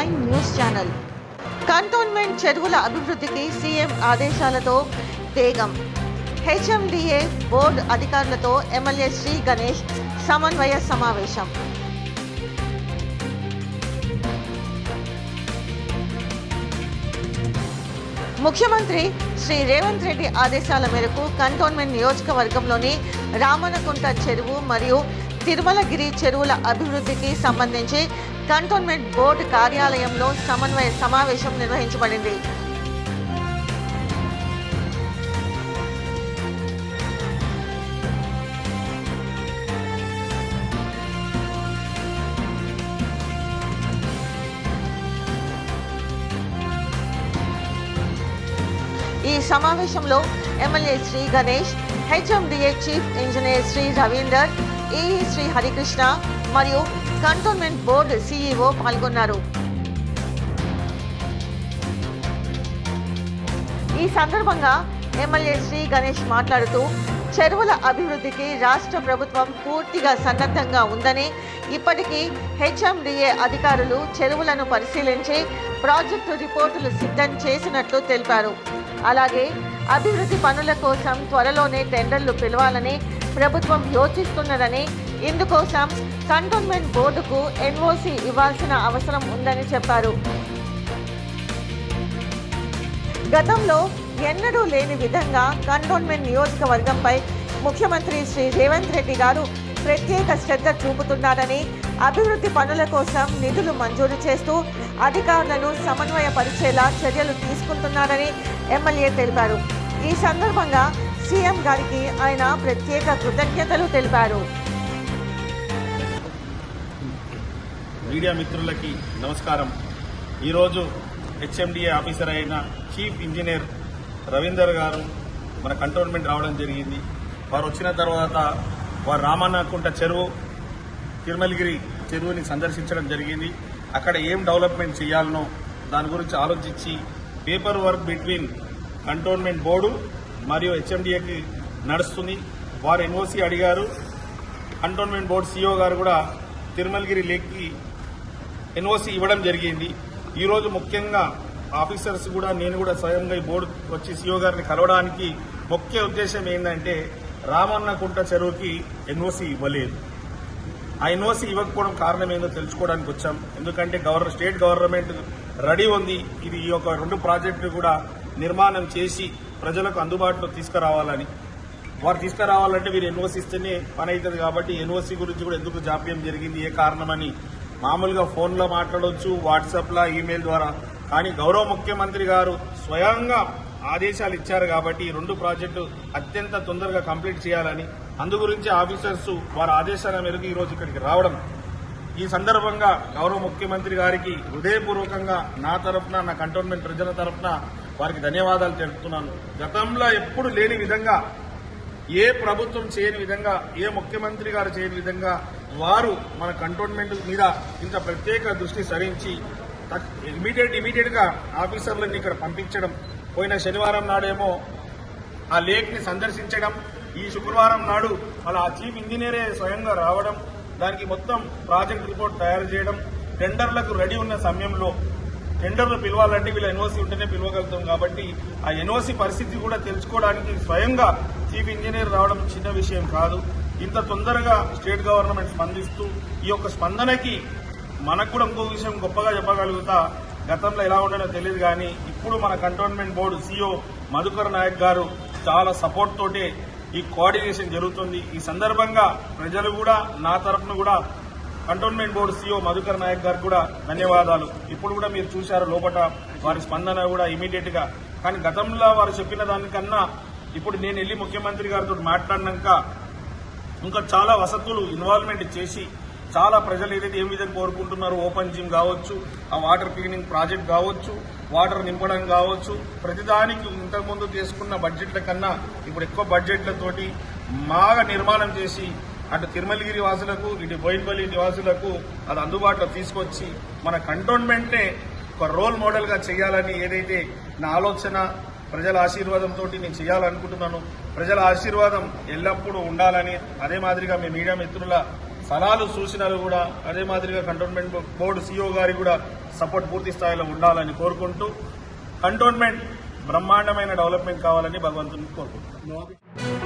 Prime news channel cantonment చెరువుల అభివృద్ధికి CM ఆదేశాలతో వేగం హెచ్ఎండిఏ బోర్డు అధికారులతో ఎమ్మెల్యే శ్రీ గణేష్ సమన్వయ సమావేశం ముఖ్యమంత్రి శ్రీ రేవంత్ రెడ్డి ఆదేశాల మేరకు కంటోన్మెంట్ నియోజకవర్గంలోని రామనకుంట చెరువు మరియు తిరుమలగిరి చెరువుల అభివృద్ధికి సంబంధించి కంటోన్మెంట్ బోర్డు కార్యాలయంలో సమన్వయ సమావేశం నిర్వహించబడింది. ఈ సమావేశంలో MLA Shri Ganesh HMDA chief engineer Shri Ravinder AE Shri Harikrishna మరియు కంటోన్మెంట్ బోర్డు సీఈఓ పాల్గొన్నారు. ఈ సందర్భంగా ఎమ్మెల్యే శ్రీ గణేష్ మాట్లాడుతూ చెరువుల అభివృద్ధికి రాష్ట్ర ప్రభుత్వం పూర్తిగా సన్నద్ధంగా ఉందని ఇప్పటికీ హెచ్ఎండిఏ అధికారులు చెరువులను పరిశీలించి ప్రాజెక్టు రిపోర్టులు సిద్ధం చేసినట్లు తెలిపారు. అలాగే అభివృద్ధి పనుల కోసం త్వరలోనే టెండర్లు పిలవాలని ప్రభుత్వం యోచిస్తున్నదని ఇందుకోసం కంటోన్మెంట్ బోర్డుకు ఎన్ఓసి ఇవ్వాల్సిన అవసరం ఉందని చెప్పారు. గతంలో ఎన్నడూ లేని విధంగా కంటోన్మెంట్ నియోజకవర్గంపై ముఖ్యమంత్రి శ్రీ రేవంత్ రెడ్డి గారు ప్రత్యేక శ్రద్ధ చూపుతున్నారని అభివృద్ధి పనుల కోసం నిధులు మంజూరు చేస్తూ అధికారులను సమన్వయపరిచేలా చర్యలు తీసుకుంటున్నారని ఎమ్మెల్యే తెలిపారు. ఈ సందర్భంగా సీఎం గారికి ఆయన ప్రత్యేక కృతజ్ఞతలు తెలిపారు. మీడియా మిత్రులకి నమస్కారం. ఈరోజు హెచ్ఎండిఏ ఆఫీసర్ అయిన చీఫ్ ఇంజనీర్ రవీందర్ గారు మన కంటోన్మెంట్ రావడం జరిగింది. వారు వచ్చిన తర్వాత వారు రామన్నకుంట చెరువు తిరుమలగిరి చెరువుని సందర్శించడం జరిగింది. అక్కడ ఏం డెవలప్మెంట్ చేయాలనో దాని గురించి ఆలోచించి paper work between cantonment board మరియు హెచ్ఎండిఏకి నడుస్తుంది. వారు ఎన్ఓసి అడిగారు. కంటోన్మెంట్ బోర్డు సీఓ గారు కూడా తిరుమలగిరి లేక్కి ఎన్ఓసి ఇవ్వడం జరిగింది. ఈరోజు ముఖ్యంగా ఆఫీసర్స్ కూడా నేను కూడా స్వయంగా ఈ బోర్డు వచ్చి సీఓ గారిని కలవడానికి ముఖ్య ఉద్దేశం ఏంటంటే రామన్నకుంట చెరువుకి ఎన్ఓసి ఇవ్వలేదు. ఆ ఎన్ఓసి ఇవ్వకపోవడం కారణం ఏందో తెలుసుకోవడానికి వచ్చాం. ఎందుకంటే గవర్నర్ స్టేట్ గవర్నమెంట్ రెడీ ఉంది. ఇది ఈ యొక్క రెండు ప్రాజెక్టులు కూడా నిర్మాణం చేసి ప్రజలకు అందుబాటులో తీసుకురావాలని. వారు తీసుకురావాలంటే వీరు ఎన్ఓసి ఇస్తేనే పని అవుతుంది కాబట్టి ఎన్ఓసి గురించి కూడా ఎందుకు జాప్యం జరిగింది ఏ కారణమని మామూలుగా ఫోన్లో మాట్లాడవచ్చు వాట్సాప్లో ఈమెయిల్ ద్వారా. కానీ గౌరవ ముఖ్యమంత్రి గారు స్వయంగా ఆదేశాలు ఇచ్చారు కాబట్టి ఈ రెండు ప్రాజెక్టు అత్యంత తొందరగా కంప్లీట్ చేయాలని. అందు గురించి ఆఫీసర్స్ వారి ఆదేశాల మేరకు ఈ రోజు ఇక్కడికి రావడం. ఈ సందర్భంగా గౌరవ ముఖ్యమంత్రి గారికి హృదయపూర్వకంగా నా తరఫున నా కంటోన్మెంట్ ప్రజల తరఫున వారికి ధన్యవాదాలు తెలుపుతున్నాను. గతంలో ఎప్పుడు లేని విధంగా ఏ ప్రభుత్వం చేయని విధంగా ఏ ముఖ్యమంత్రి గారు చేయని విధంగా వారు మన కంటోన్మెంట్ మీద ఇంత ప్రత్యేక దృష్టి సరించి ఇమీడియట్ ఇమీడియట్గా ఆఫీసర్లను ఇక్కడ పంపించడం పోయిన శనివారం నాడేమో ఆ లేక్ని సందర్శించడం ఈ శుక్రవారం నాడు అలా ఆ చీఫ్ ఇంజనీరే స్వయంగా రావడం దానికి మొత్తం ప్రాజెక్ట్ రిపోర్ట్ తయారు చేయడం టెండర్లకు రెడీ ఉన్న సమయంలో టెండర్లు పిలవాలంటే వీళ్ళ ఎన్ఓసి ఉంటేనే పిలవగలుగుతాం కాబట్టి ఆ ఎన్ఓసి పరిస్థితి కూడా తెలుసుకోవడానికి స్వయంగా చీఫ్ ఇంజనీర్ రావడం చిన్న విషయం కాదు. ఇంత తొందరగా స్టేట్ గవర్నమెంట్ స్పందిస్తూ ఈ యొక్క స్పందనకి మనకు కూడా ఇంకో విషయం గొప్పగా చెప్పగలుగుతా. గతంలో ఎలా ఉండదో తెలియదు కానీ ఇప్పుడు మన cantonment board CO Madhukar Nayak garu చాలా సపోర్ట్ తోటే ఈ కోఆర్డినేషన్ జరుగుతుంది. ఈ సందర్భంగా ప్రజలు కూడా నా తరఫున కూడా cantonment board CO Madhukar Nayak garu కూడా ధన్యవాదాలు. ఇప్పుడు కూడా మీరు చూశారు లోపల వారి స్పందన కూడా ఇమీడియట్గా. కానీ గతంలో వారు చెప్పిన దానికన్నా ఇప్పుడు నేను వెళ్ళి ముఖ్యమంత్రి గారితో మాట్లాడినాక ఇంకా చాలా వసతులు ఇన్వాల్వ్మెంట్ చేసి చాలా ప్రజలు ఏదైతే ఏం విధంగా కోరుకుంటున్నారో ఓపెన్ జిమ్ కావచ్చు ఆ వాటర్ క్లీనింగ్ ప్రాజెక్ట్ కావచ్చు వాటర్ నింపడం కావచ్చు ప్రతిదానికి ఇంతకుముందు తీసుకున్న బడ్జెట్ల కన్నా ఇప్పుడు ఎక్కువ బడ్జెట్లతోటి బాగా నిర్మాణం చేసి అటు తిరుమలగిరి వాసులకు ఇటు బోయినపల్లి నివాసులకు అది అందుబాటులో తీసుకొచ్చి మన కంటోన్మెంట్నే ఒక రోల్ మోడల్గా చేయాలని ఏదైతే నా ఆలోచన ప్రజల ఆశీర్వాదంతో నేను చేయాలనుకుంటున్నాను. ప్రజల ఆశీర్వాదం ఎల్లప్పుడూ ఉండాలని అదే మాదిరిగా మీ మీడియా మిత్రుల సలహాలు సూచనలు కూడా అదే మాదిరిగా కంటోన్మెంట్ బోర్డు సీఓ గారి కూడా సపోర్ట్ పూర్తి స్థాయిలో ఉండాలని కోరుకుంటూ కంటోన్మెంట్ బ్రహ్మాండమైన డెవలప్మెంట్ కావాలని భగవంతుని కోరుకుంటున్నాను.